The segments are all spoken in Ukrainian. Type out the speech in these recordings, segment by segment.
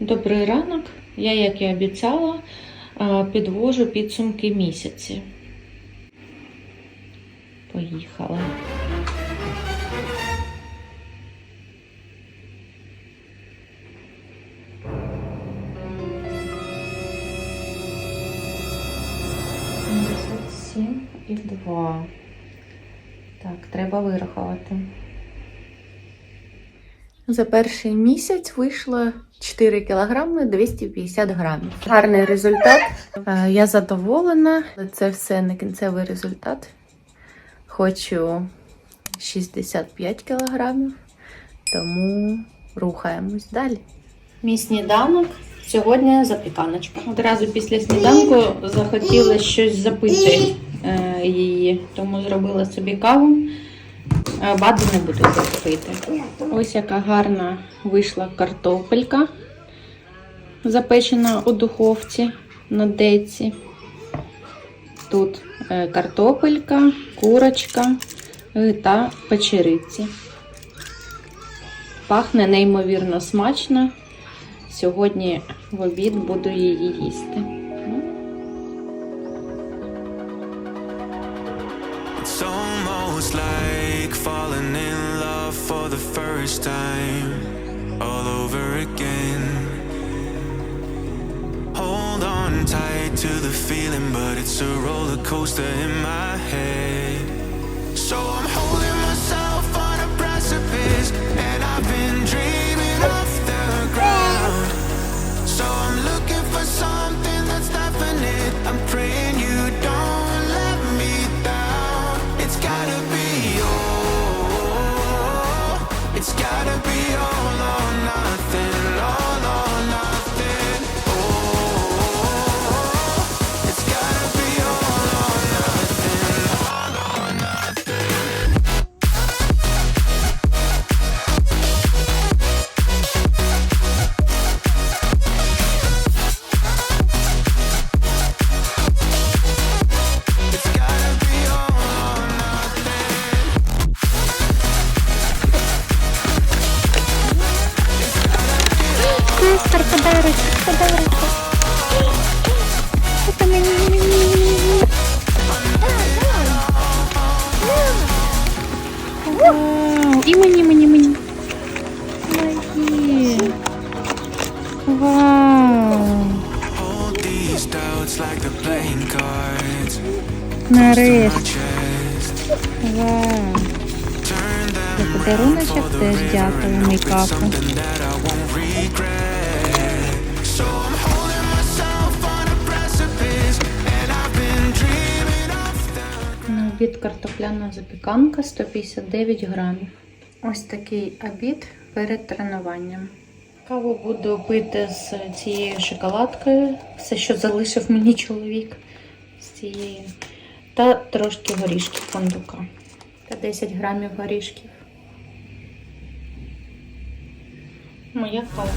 Добрий ранок. Я, як і обіцяла, підвожу підсумки місяці. Поїхали. Сім і два. Так, треба вирахувати. За перший місяць вийшло 4 кілограми 250 грамів. Гарний результат. Е, Я задоволена. Це все не кінцевий результат. Хочу 65 кілограмів, тому рухаємось далі. Мій сніданок сьогодні запіканочка. Одразу після сніданку захотіла щось запити е, її, тому зробила собі каву. Е, Баду не буду запити. Ось яка гарна вийшла картопелька, запечена у духовці на деці. Тут е, картопелька, курочка е, та печериці. Пахне неймовірно смачно. Сьогодні в обід буду її їсти. It's almost like falling in love for the first time, all over again. Hold on tight to the feeling, but it's a roller coaster in my head. So I'm Нарешті. Вау. За подаруночок теж дякую, мейкапу. На обід картопляна запіканка 159 грамів. Ось такий обід перед тренуванням. Каву буду пити з цією шоколадкою, все, що залишив мені чоловік з цією. Та трошки горішків фундука. Та 10 грамів горішків. Моя кава.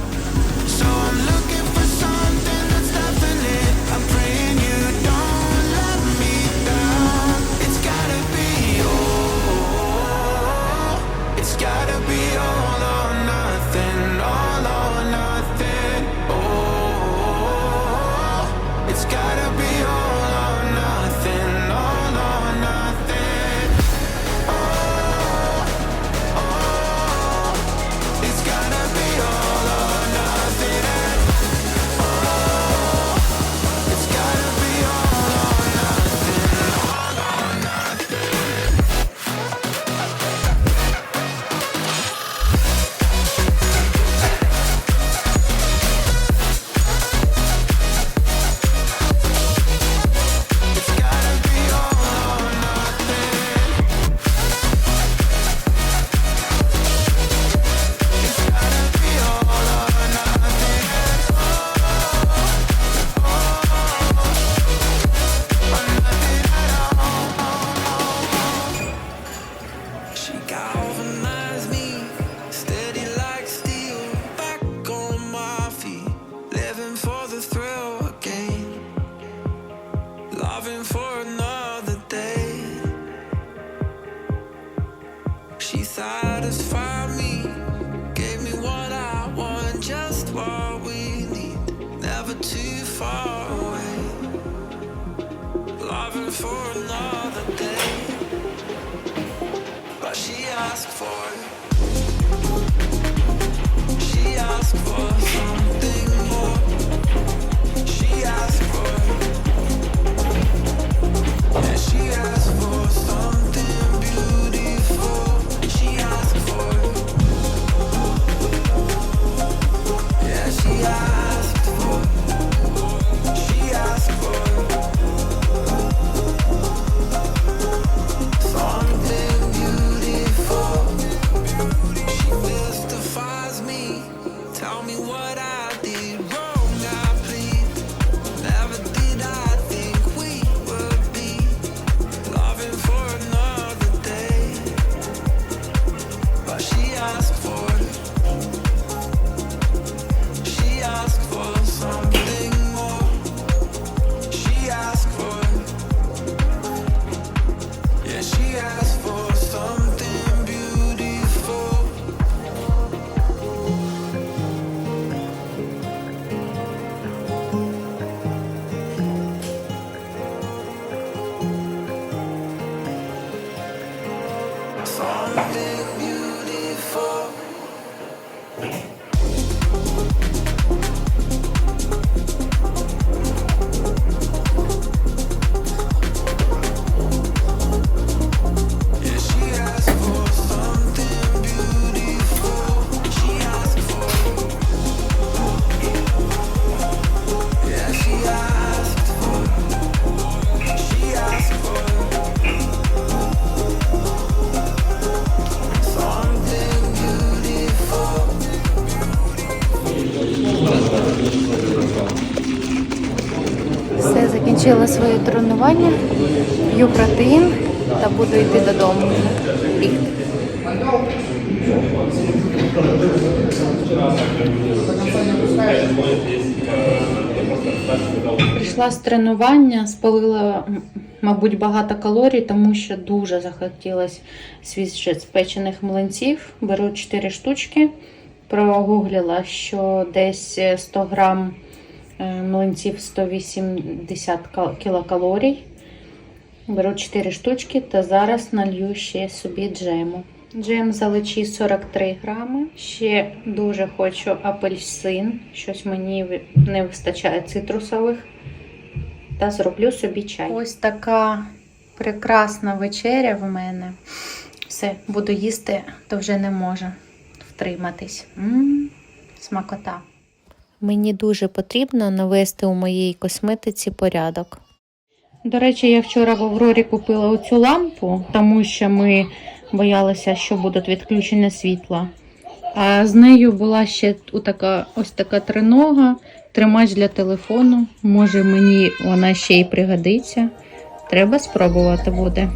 Asked for. She asked for Something beautiful. Закінчила своє тренування, п'ю протеїн та буду йти додому. Бігти. Прийшла з тренування, спалила, мабуть, багато калорій, тому що дуже захотілося свіже спечених млинців. Беру 4 штучки. Прогуглила, що десь 100 грам е, млинців 180 кілокалорій. Беру 4 штучки та зараз налью ще собі джему. Джем заличі 43 грами. Ще дуже хочу апельсин. Щось мені не вистачає цитрусових. Та зроблю собі чай. Ось така прекрасна вечеря в мене. Все, буду їсти, то вже не можу втриматись. М, смакота. Мені дуже потрібно навести у моїй косметиці порядок. До речі, я вчора в Аврорі купила оцю лампу, тому що ми боялися, що будуть відключення світла. А з нею була ще така, ось така тринога, тримач для телефону. Може, мені вона ще й пригодиться. Треба спробувати буде.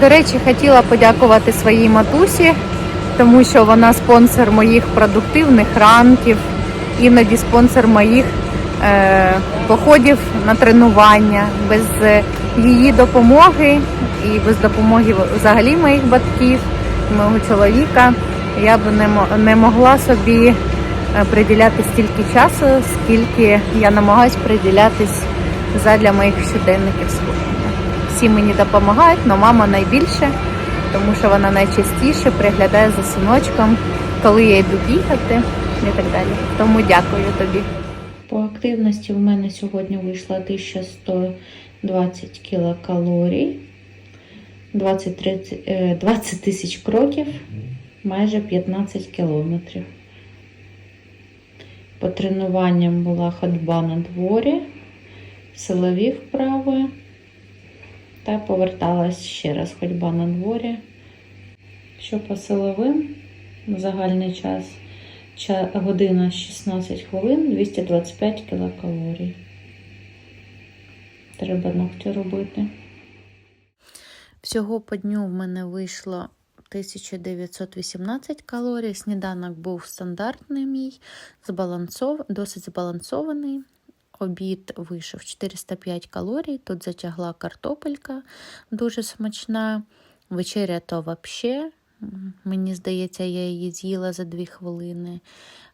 До речі, хотіла подякувати своїй матусі, тому що вона спонсор моїх продуктивних ранків, іноді спонсор моїх е, походів на тренування, без е, її допомоги і без допомоги взагалі моїх батьків, мого чоловіка, я б не, не могла собі е, приділяти стільки часу, скільки я намагаюсь приділятись задля моїх щоденників сходження. Всі мені допомагають, але мама найбільше, тому що вона найчастіше приглядає за синочком, коли я йду бігати і так далі. Тому дякую тобі. По активності в мене сьогодні вийшло 1120 кілокалорій, 20 30 е, 20 тисяч кроків, майже 15 кілометрів. По тренуванням була ходьба на дворі, силові вправи та поверталась ще раз ходьба на дворі. Що по силовим, загальний час година 16 хвилин 225 кілокалорій. Треба ногті робити. Всього по дню в мене вийшло 1918 калорій. Сніданок був стандартний мій, збалансов... досить збалансований. Обід вийшов 405 калорій. Тут затягла картопелька дуже смачна. Вечеря то взагалі. Мені здається, я її з'їла за 2 хвилини.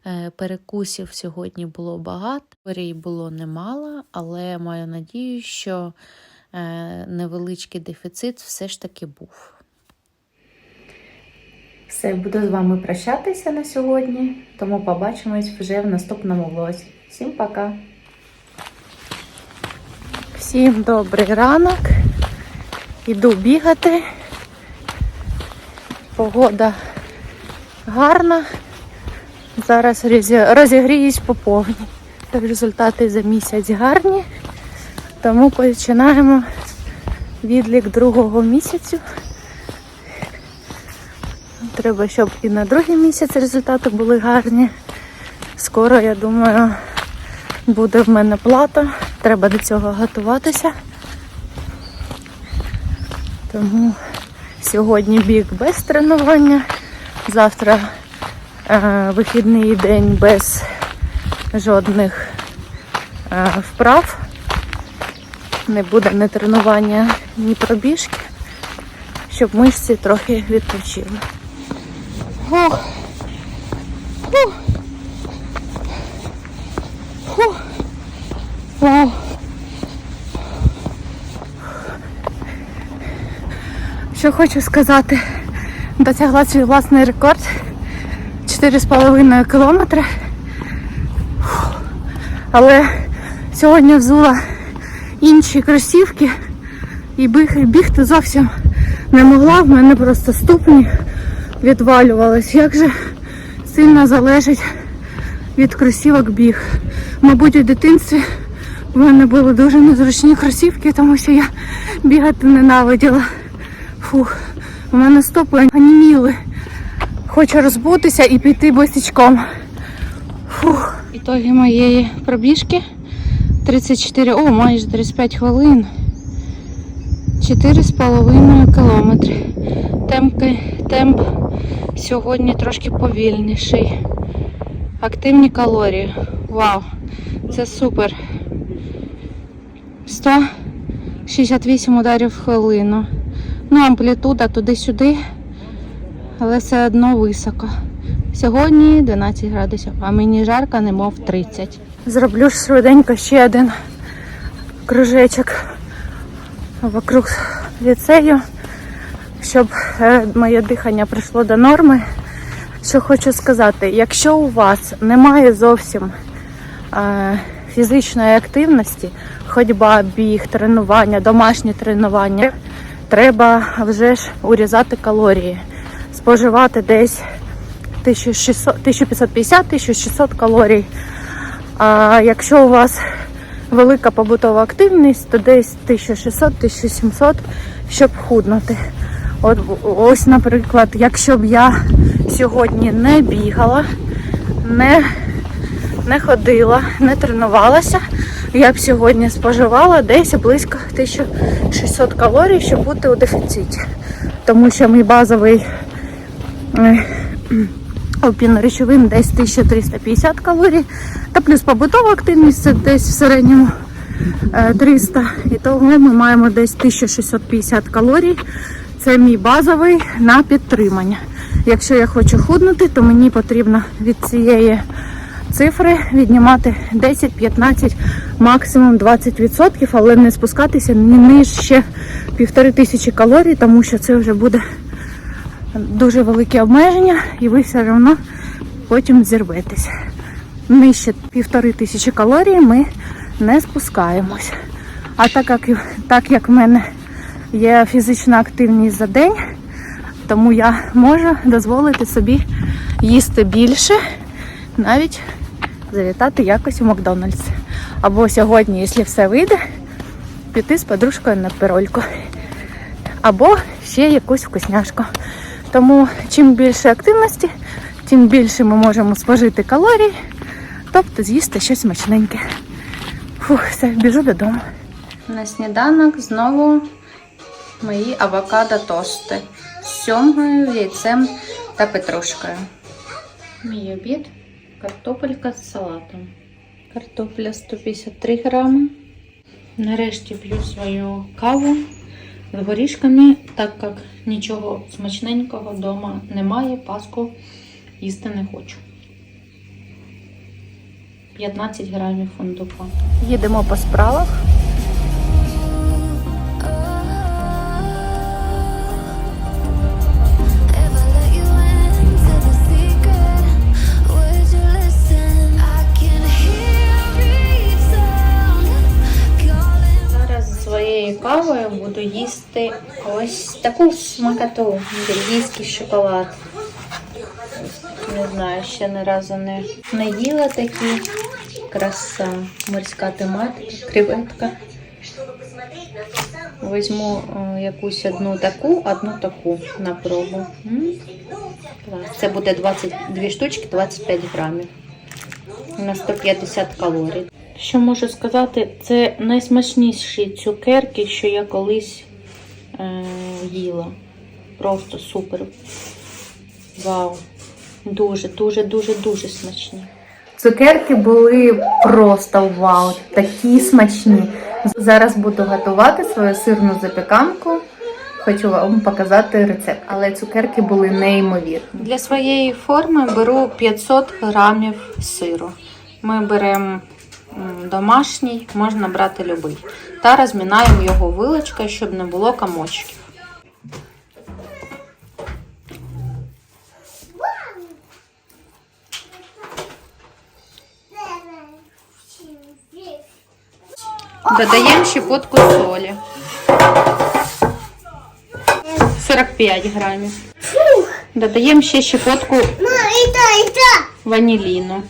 Е, Перекусів сьогодні було багато, калорій було немало, але маю надію, що е, невеличкий дефіцит все ж таки був. Все, буду з вами прощатися на сьогодні, тому побачимось вже в наступному влозі. Всім пока! Всім добрий ранок. Іду бігати. Погода гарна. Зараз розігріюсь по повній. Результати за місяць гарні. Тому починаємо відлік другого місяцю. Треба, щоб і на другий місяць результати були гарні. Скоро, я думаю, буде в мене плата. Треба до цього готуватися. Тому сьогодні біг без тренування. Завтра е, вихідний день без жодних е, вправ. Не буде ні тренування, ні пробіжки, щоб мишці трохи відпочили. Ох. Фух. Фух. Вау. Що хочу сказати, досягла свій власний рекорд 4,5 кілометри. Але сьогодні взула інші кросівки і біг- бігти зовсім не могла. В мене просто ступні відвалювались. Як же сильно залежить від кросівок біг. Мабуть, у дитинстві в мене були дуже незручні кросівки, тому що я бігати ненавиділа. Фух, у мене стопи аніміли. Хочу розбутися і піти босичком. Фух. Ітоги моєї пробіжки 34, о, майже 35 хвилин. 4,5 кілометри. Темпи, темп сьогодні трошки повільніший. Активні калорії. Вау, це супер. 168 ударів в хвилину. Ну, амплітуда туди-сюди, але все одно високо. Сьогодні 12 градусів, а мені жарко, немов 30. Зроблю швиденько ще один кружечок вокруг ліцею, щоб е, моє дихання прийшло до норми. Що хочу сказати, якщо у вас немає зовсім е, фізичної активності, ходьба, біг, тренування, домашні тренування, треба вже ж урізати калорії, споживати десь 1550-1600 калорій. А якщо у вас велика побутова активність, то десь 1600-1700, щоб худнути. От ось, наприклад, якщо б я сьогодні не бігала, не, не ходила, не тренувалася, я б сьогодні споживала десь близько 1600 калорій, щоб бути у дефіциті. Тому що мій базовий е, Обмін речовин десь 1350 калорій, та плюс побутова активність це десь в середньому е, 300. І того ми маємо десь 1650 калорій. Це мій базовий на підтримання. Якщо я хочу худнути, то мені потрібно від цієї цифри віднімати 10-15, максимум 20%, але не спускатися нижче півтори тисячі калорій, тому що це вже буде дуже велике обмеження, і ви все одно потім зірветесь. Нижче півтори тисячі калорій ми не спускаємось. А так як, так як в мене є фізична активність за день, тому я можу дозволити собі їсти більше, навіть завітати якось у Макдональдс. Або сьогодні, якщо все вийде, піти з подружкою на пирольку. Або ще якусь вкусняшку. Тому чим більше активності, тим більше ми можемо спожити калорій, тобто з'їсти щось смачненьке. Фух, все, біжу додому. На сніданок знову мої авокадо тости з сьомгою, яйцем та петрушкою. Мій обід картопелька з салатом. Картопля 153 грами. Нарешті п'ю свою каву з горішками, так як нічого смачненького вдома немає, паску їсти не хочу. 15 грамів фундуку. Їдемо по справах. Їсти ось таку смакоту, бельгійський шоколад. Не знаю, ще ні разу не, не їла такі. Краса, морська тематика, креветка. Візьму е, якусь одну таку, одну таку на пробу. Це буде 22 штучки, 25 грамів. На 150 калорій. Що можу сказати, це найсмачніші цукерки, що я колись е, їла. Просто супер. Вау. Дуже, дуже, дуже, дуже смачні. Цукерки були просто вау, такі смачні. Зараз буду готувати свою сирну запіканку. Хочу вам показати рецепт, але цукерки були неймовірні. Для своєї форми беру 500 грамів сиру. Ми беремо домашній, можна брати любий. Та розмінаємо його вилочкою, щоб не було комочків. Додаємо щепотку солі. 45 грамів. Додаємо ще щепотку ваніліну.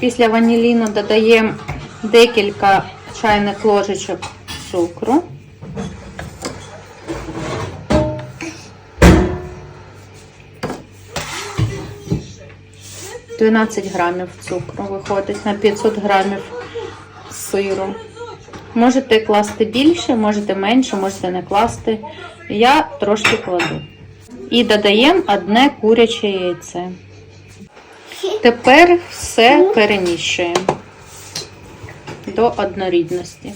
Після ваніліну додаємо декілька чайних ложечок цукру. Дванадцять грамів цукру виходить на 500 грамів сиру. Можете класти більше, можете менше, можете не класти. Я трошки кладу. І додаємо одне куряче яйце. Тепер все перемішуємо до однорідності.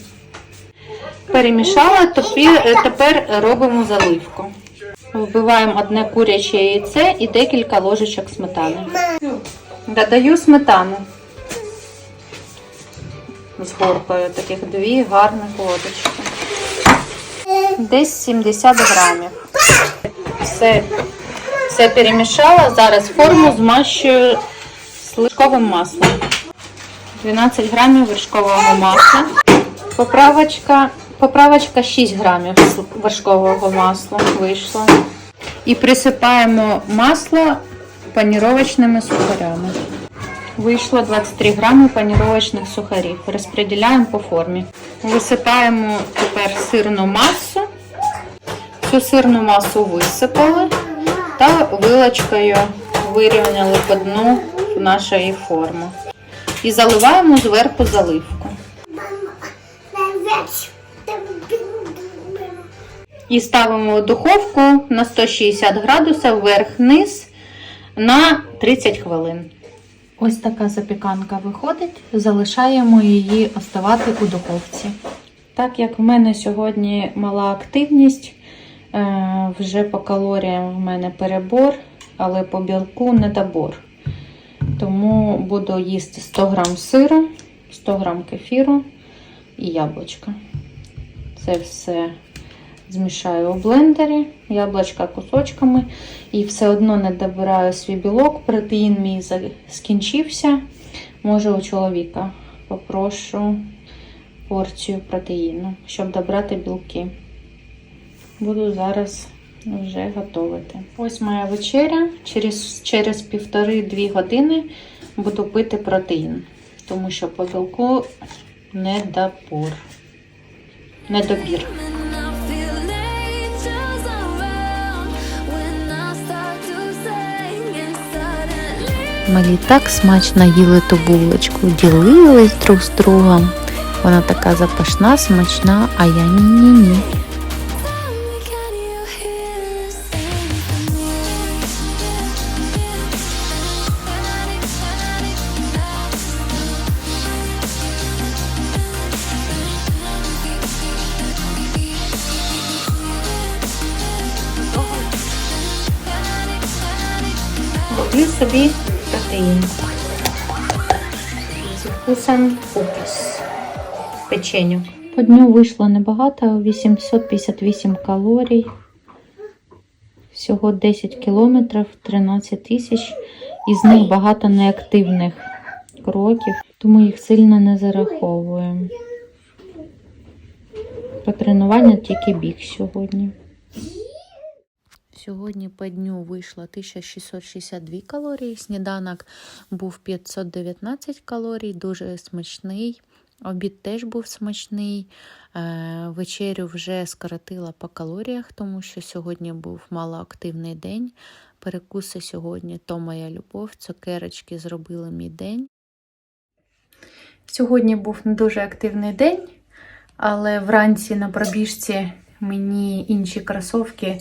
Перемішала, тепер, тепер робимо заливку. Вбиваємо одне куряче яйце і декілька ложечок сметани. Додаю сметану з горкою, таких дві гарних ложечки. Десь 70 грамів. Все, все перемішала. Зараз форму змащую сливковим маслом. 12 грамів вершкового масла. Поправочка, поправочка 6 грамів вершкового масла вийшло. І присипаємо масло паніровочними сухарями. Вийшло 23 грами паніровочних сухарів. Розподіляємо по формі. Висипаємо тепер сирну масу. Цю сирну масу висипали та вилочкою вирівняли по дну нашої форми. І заливаємо зверху заливку. І ставимо в духовку на 160 градусів вверх-вниз на 30 хвилин. Ось така запіканка виходить. Залишаємо її оставати у духовці. Так як в мене сьогодні мала активність, вже по калоріям в мене перебор, але по білку недобор. Тому буду їсти 100 г сиру, 100 г кефіру і яблучка. Це все змішаю у блендері, яблучка кусочками. І все одно не добираю свій білок. Протеїн мій скінчився. Може у чоловіка попрошу порцію протеїну, щоб добрати білки. Буду зараз вже готувати. Ось моя вечеря. Через, через півтори-дві години буду пити протеїн, тому що по білку недобор. Недобір. Малі так смачно їли ту булочку, ділились друг з другом. Вона така запашна, смачна, а я ні-ні-ні. Печеню. По дню вийшло небагато, 858 калорій. Всього 10 кілометрів, 13 тисяч. Із них багато неактивних кроків, тому їх сильно не зараховуємо. По тренування тільки біг сьогодні. Сьогодні по дню вийшло 1662 калорії. Сніданок був 519 калорій, дуже смачний. Обід теж був смачний. Е, Вечерю вже скоротила по калоріях, тому що сьогодні був малоактивний день. Перекуси сьогодні то моя любов. Цукерочки зробили мій день. Сьогодні був не дуже активний день, але вранці на пробіжці мені інші кросовки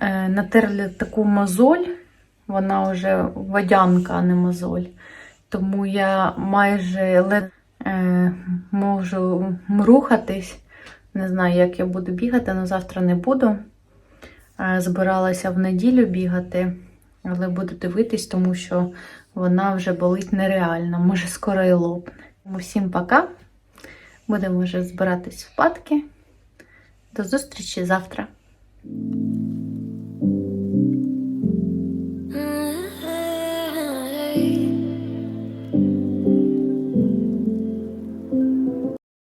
е, натерли таку мозоль. Вона вже водянка, а не мозоль. Тому я майже лед е, можу рухатись. Не знаю, як я буду бігати, але завтра не буду. Е, збиралася в неділю бігати, але буду дивитись, тому що вона вже болить нереально. Може, скоро і лопне. Тому Всім пока. Будемо вже збиратись в патки. До зустрічі завтра.